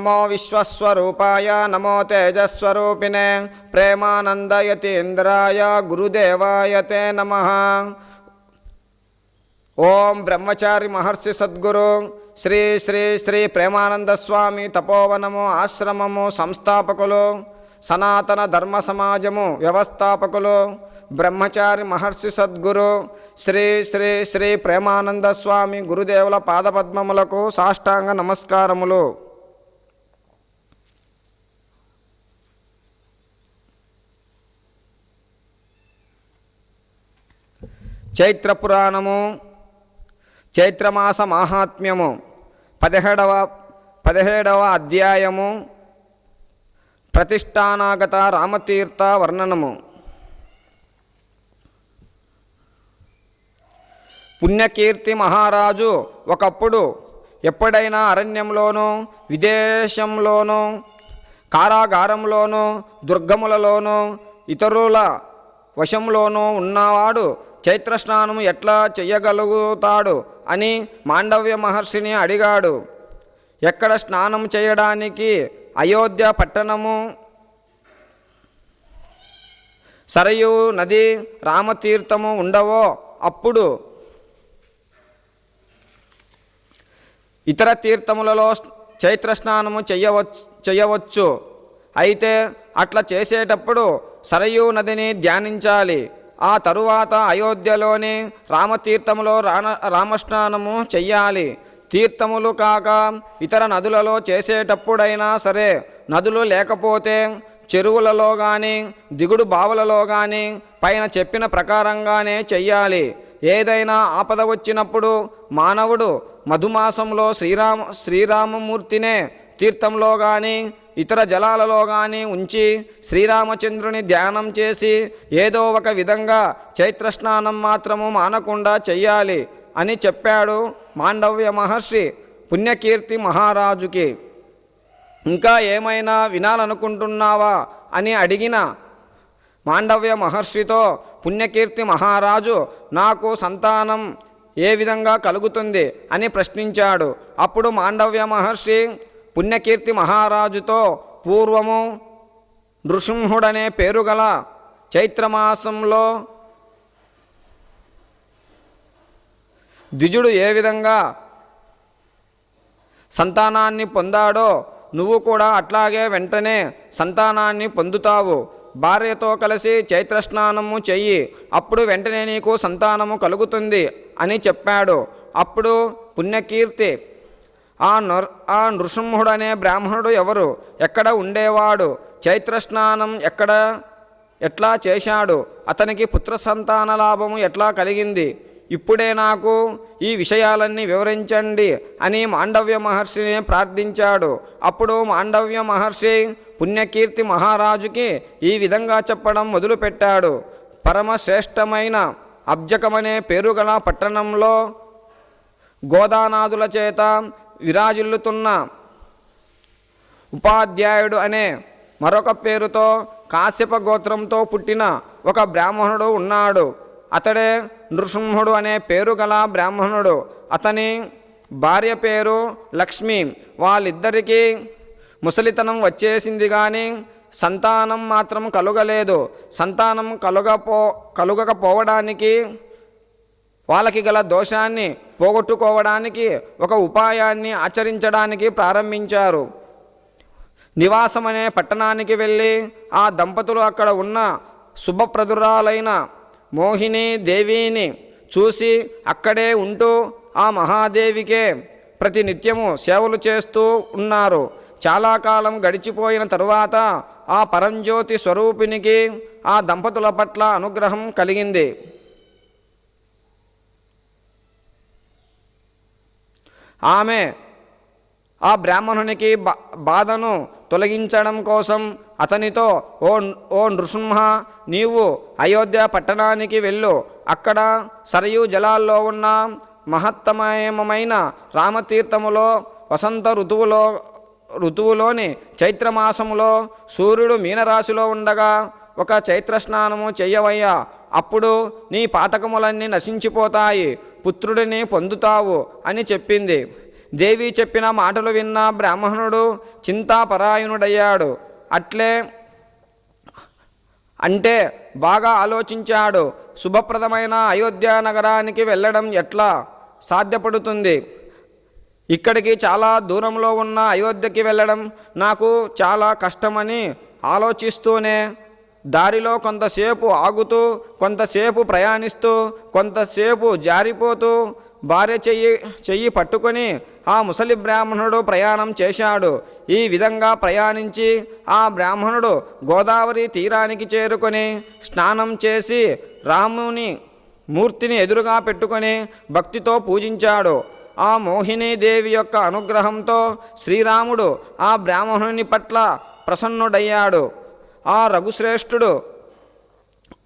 నమో విశ్వస్వరూపాయ నమో తేజస్వరూపిణే ప్రేమానందయతీంద్రాయ గురుదేవాయ తే నమ ఓం బ్రహ్మచారి మహర్షి సద్గురు శ్రీ శ్రీ శ్రీ ప్రేమానంద స్వామి తపోవనము ఆశ్రమము సంస్థాపకులు సనాతన ధర్మ సమాజము వ్యవస్థాపకులు బ్రహ్మచారి మహర్షి సద్గురు శ్రీ శ్రీ శ్రీ ప్రేమానంద స్వామి గురుదేవుల పాదపద్మములకు సాష్టాంగ నమస్కారములు। చైత్ర పురాణము చైత్రమాస మాహాత్మ్యము పదిహేడవ పదిహేడవ అధ్యాయము ప్రతిష్టానాగత రామతీర్థ వర్ణనము. పుణ్యకీర్తి మహారాజు ఒకప్పుడు ఎప్పుడైనా అరణ్యంలోనూ విదేశంలోనూ కారాగారంలోనూ దుర్గములలోనూ ఇతరుల వశంలోనూ ఉన్నవాడు చైత్రస్నానం ఎట్లా చెయ్యగలుగుతాడు? అని మాండవ్య మహర్షిని అడిగాడు. ఎక్కడ స్నానం చేయడానికి అయోధ్య పట్టణము? సరయు నది రామతీర్థము ఉండవో? అప్పుడు ఇతర తీర్థములలో చైత్ర స్నానము చెయ్యవచ్చు చెయ్యవచ్చు. అయితే అట్లా చేసేటప్పుడు సరయూ నదిని ధ్యానించాలి. ఆ తరువాత అయోధ్యలోని రామతీర్థములో రాన రామస్నానము చెయ్యాలి. తీర్థములు కాక ఇతర నదులలో చేసేటప్పుడైనా సరే నదులు లేకపోతే చెరువులలో కానీ దిగుడు బావులలో కానీ పైన చెప్పిన ప్రకారంగానే చెయ్యాలి. ఏదైనా ఆపద వచ్చినప్పుడు మానవుడు మధుమాసంలో శ్రీరామ శ్రీరామమూర్తినే తీర్థంలో కానీ ఇతర జలాలలో కానీ ఉంచి శ్రీరామచంద్రుని ధ్యానం చేసి ఏదో ఒక విధంగా చైత్రస్నానం మాత్రము మానకుండా చెయ్యాలి అని చెప్పాడు మాండవ్య మహర్షి పుణ్యకీర్తి మహారాజుకి. ఇంకా ఏమైనా వినాలనుకుంటున్నావా అని అడిగిన మాండవ్య మహర్షితో పుణ్యకీర్తి మహారాజు నాకు సంతానం ఏ విధంగా కలుగుతుంది అని ప్రశ్నించాడు. అప్పుడు మాండవ్య మహర్షి పుణ్యకీర్తి మహారాజుతో పూర్వము నృసింహుడనే పేరు గల చైత్రమాసంలో ద్విజుడు ఏ విధంగా సంతానాన్ని పొందాడో నువ్వు కూడా అట్లాగే వెంటనే సంతానాన్ని పొందుతావు. భార్యతో కలిసి చైత్రస్నానము చెయ్యి. అప్పుడు వెంటనే నీకు సంతానము కలుగుతుంది అని చెప్పాడు. అప్పుడు పుణ్యకీర్తి ఆ నర్ ఆ నృసింహుడనే బ్రాహ్మణుడు ఎవరు? ఎక్కడ ఉండేవాడు? చైత్రస్నానం ఎక్కడ? ఎట్లా చేశాడు? అతనికి పుత్ర సంతాన లాభము ఎట్లా కలిగింది? ఇప్పుడే నాకు ఈ విషయాలన్నీ వివరించండి అని మాండవ్య మహర్షిని ప్రార్థించాడు. అప్పుడు మాండవ్య మహర్షి పుణ్యకీర్తి మహారాజుకి ఈ విధంగా చెప్పడం మొదలుపెట్టాడు. పరమశ్రేష్టమైన అబ్జకమనే పేరుగల పట్టణంలో గోదానాదుల చేత విరాజిల్లుతున్న ఉపాధ్యాయుడు అనే మరొక పేరుతో కాశ్యప గోత్రంతో పుట్టిన ఒక బ్రాహ్మణుడు ఉన్నాడు. అతడే నృసింహుడు అనే పేరు గల బ్రాహ్మణుడు. అతని భార్య పేరు లక్ష్మి. వాళ్ళిద్దరికీ ముసలితనం వచ్చేసింది కానీ సంతానం మాత్రం కలుగలేదు. సంతానం కలుగపో కలుగకపోవడానికి వాళ్ళకి గల దోషాన్ని పోగొట్టుకోవడానికి ఒక ఉపాయాన్ని ఆచరించడానికి ప్రారంభించారు. నివాసం అనే పట్టణానికి వెళ్ళి ఆ దంపతులు అక్కడ ఉన్న శుభప్రదురాలైన మోహిని దేవిని చూసి అక్కడే ఉంటూ ఆ మహాదేవికే ప్రతి నిత్యము సేవలు చేస్తూ ఉన్నారు. చాలా కాలం గడిచిపోయిన తరువాత ఆ పరంజ్యోతి స్వరూపినికి ఆ దంపతుల పట్ల అనుగ్రహం కలిగింది. ఆమె ఆ బ్రాహ్మణునికి బా బాధను తొలగించడం కోసం అతనితో ఓ ఓ నృసింహ నీవు అయోధ్య పట్టణానికి వెళ్ళు. అక్కడ సరయూ జలాల్లో ఉన్న మహత్తమయమైన రామతీర్థములో వసంత ఋతువులో ఋతువులోని చైత్రమాసములో సూర్యుడు మీనరాశిలో ఉండగా ఒక చైత్ర స్నానము చెయ్యవయ్యా అప్పుడు నీ పాతకములన్నీ నశించిపోతాయి పుత్రుడిని పొందుతావు అని చెప్పింది. దేవి చెప్పిన మాటలు విన్న బ్రాహ్మణుడు చింతాపరాయణుడయ్యాడు. అట్లే అంటే బాగా ఆలోచించాడు. శుభప్రదమైన అయోధ్య నగరానికి వెళ్ళడం ఎట్లా? సాధ్యపడుతుంది. ఇక్కడికి చాలా దూరంలో ఉన్న అయోధ్యకి వెళ్ళడం నాకు చాలా కష్టమని ఆలోచిస్తూనే దారిలో కొంతసేపు ఆగుతూ కొంతసేపు ప్రయాణిస్తూ కొంతసేపు జారిపోతూ భార్య చెయ్యి చెయ్యి పట్టుకొని ఆ ముసలి బ్రాహ్మణుడు ప్రయాణం చేశాడు. ఈ విధంగా ప్రయాణించి ఆ బ్రాహ్మణుడు గోదావరి తీరానికి చేరుకొని స్నానం చేసి రాముని మూర్తిని ఎదురుగా పెట్టుకొని భక్తితో పూజించాడు. ఆ మోహినీదేవి యొక్క అనుగ్రహంతో శ్రీరాముడు ఆ బ్రాహ్మణుని పట్ల ప్రసన్నుడయ్యాడు. ఆ రఘుశ్రేష్ఠుడు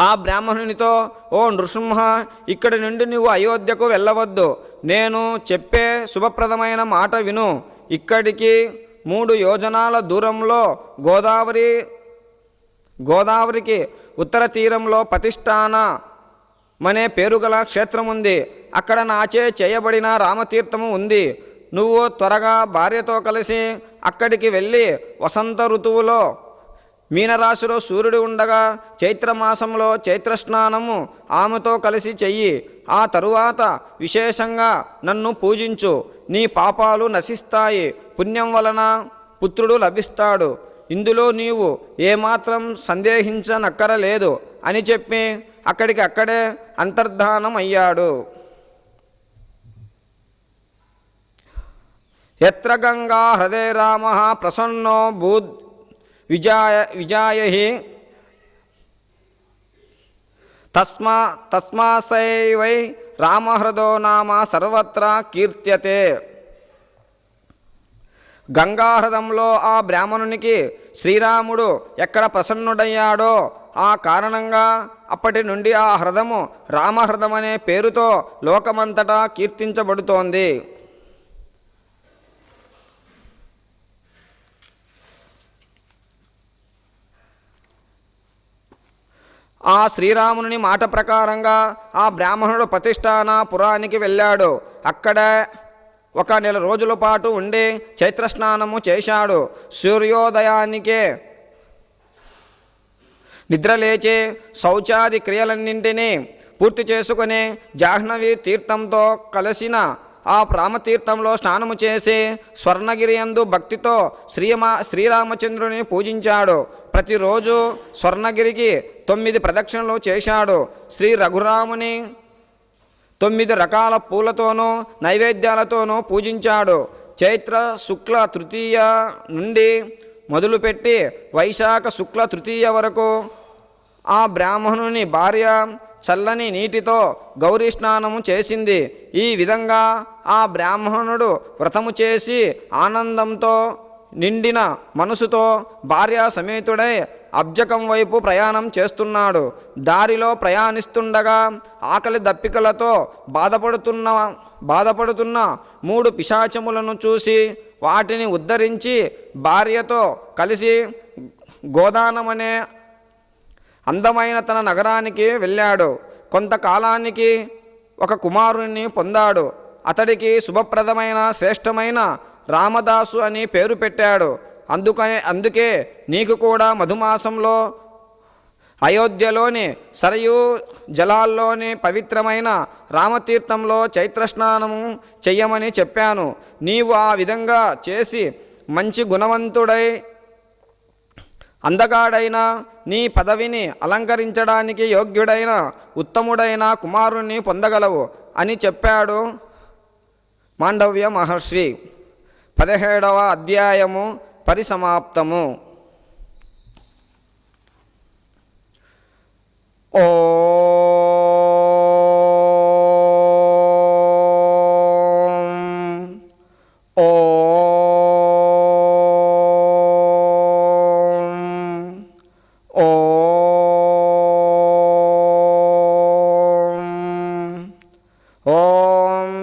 ఆ బ్రాహ్మణునితో ఓ నృసింహ ఇక్కడి నుండి నువ్వు అయోధ్యకు వెళ్ళవద్దు. నేను చెప్పే శుభప్రదమైన మాట విను. ఇక్కడికి మూడు యోజనాల దూరంలో గోదావరి గోదావరికి ఉత్తర తీరంలో ప్రతిష్టాన మనే పేరుగల క్షేత్రం ఉంది అక్కడ నాచే చేయబడిన రామతీర్థము ఉంది. నువ్వు త్వరగా భార్యతో కలిసి అక్కడికి వెళ్ళి వసంత ఋతువులో మీనరాశిలో సూర్యుడు ఉండగా చైత్రమాసంలో చైత్రస్నానము ఆమెతో కలిసి చెయ్యి. ఆ తరువాత విశేషంగా నన్ను పూజించు. నీ పాపాలు నశిస్తాయి. పుణ్యం వలన పుత్రుడు లభిస్తాడు. ఇందులో నీవు ఏమాత్రం సందేహించనక్కరలేదు అని చెప్పి అక్కడికి అక్కడే అంతర్ధానం అయ్యాడు ఎత్ర గంగా హృదయ రామ ప్రసన్నో భూ విజాయ విజాయహి తస్మా తస్మాసైవై రామహృదో నామ సర్వత్రా కీర్త్యతే. గంగాహృదంలో ఆ బ్రాహ్మణునికి శ్రీరాముడు ఎక్కడ ప్రసన్నుడయ్యాడో ఆ కారణంగా అప్పటి నుండి ఆ హృదము రామహృదమనే పేరుతో లోకమంతటా కీర్తించబడుతోంది. ఆ శ్రీరాముని మాట ప్రకారంగా ఆ బ్రాహ్మణుడు ప్రతిష్టాన పురానికి వెళ్ళాడు. అక్కడ ఒక నెల రోజుల పాటు ఉండి చైత్రస్నానము చేశాడు. సూర్యోదయానికే నిద్రలేచి శౌచాది క్రియలన్నింటినీ పూర్తి చేసుకుని జాహ్నవి తీర్థంతో కలిసిన ఆ రామతీర్థంలో స్నానము చేసి స్వర్ణగిరి యందు భక్తితో శ్రీమా శ్రీరామచంద్రుని పూజించాడు. ప్రతిరోజు స్వర్ణగిరికి తొమ్మిది ప్రదక్షిణలు చేశాడు. శ్రీ రఘురాముని తొమ్మిది రకాల పూలతోనూ నైవేద్యాలతోనూ పూజించాడు. చైత్ర శుక్ల తృతీయ నుండి మొదలుపెట్టి వైశాఖ శుక్ల తృతీయ వరకు ఆ బ్రాహ్మణుని భార్య చల్లని నీటితో గౌరీ స్నానము చేసింది. ఈ విధంగా ఆ బ్రాహ్మణుడు వ్రతము చేసి ఆనందంతో నిండిన మనసుతో భార్యా సమేతుడై అబ్జకం వైపు ప్రయాణం చేస్తున్నాడు. దారిలో ప్రయాణిస్తుండగా ఆకలి దప్పికలతో బాధపడుతున్న బాధపడుతున్న మూడు పిశాచములను చూసి వాటిని ఉద్ధరించి భార్యతో కలిసి గోదానమనే అందమైన తన నగరానికి వెళ్ళాడు. కొంతకాలానికి ఒక కుమారుణ్ణి పొందాడు. అతడికి శుభప్రదమైన శ్రేష్టమైన రామదాసు అని పేరు పెట్టాడు. అందుకనే అందుకే నీకు కూడా మధుమాసంలో అయోధ్యలోని సరయూ జలాల్లోని పవిత్రమైన రామతీర్థంలో చైత్రస్నానము చెయ్యమని చెప్పాను. నీవు ఆ విధంగా చేసి మంచి గుణవంతుడై అందగాడైన నీ పదవిని అలంకరించడానికి యోగ్యుడైన ఉత్తముడైన కుమారుణ్ణి పొందగలవు అని చెప్పాడు మాండవ్య మహర్షి. పదిహేడవ అధ్యాయము పరిసమాప్తము. ఓ ఓ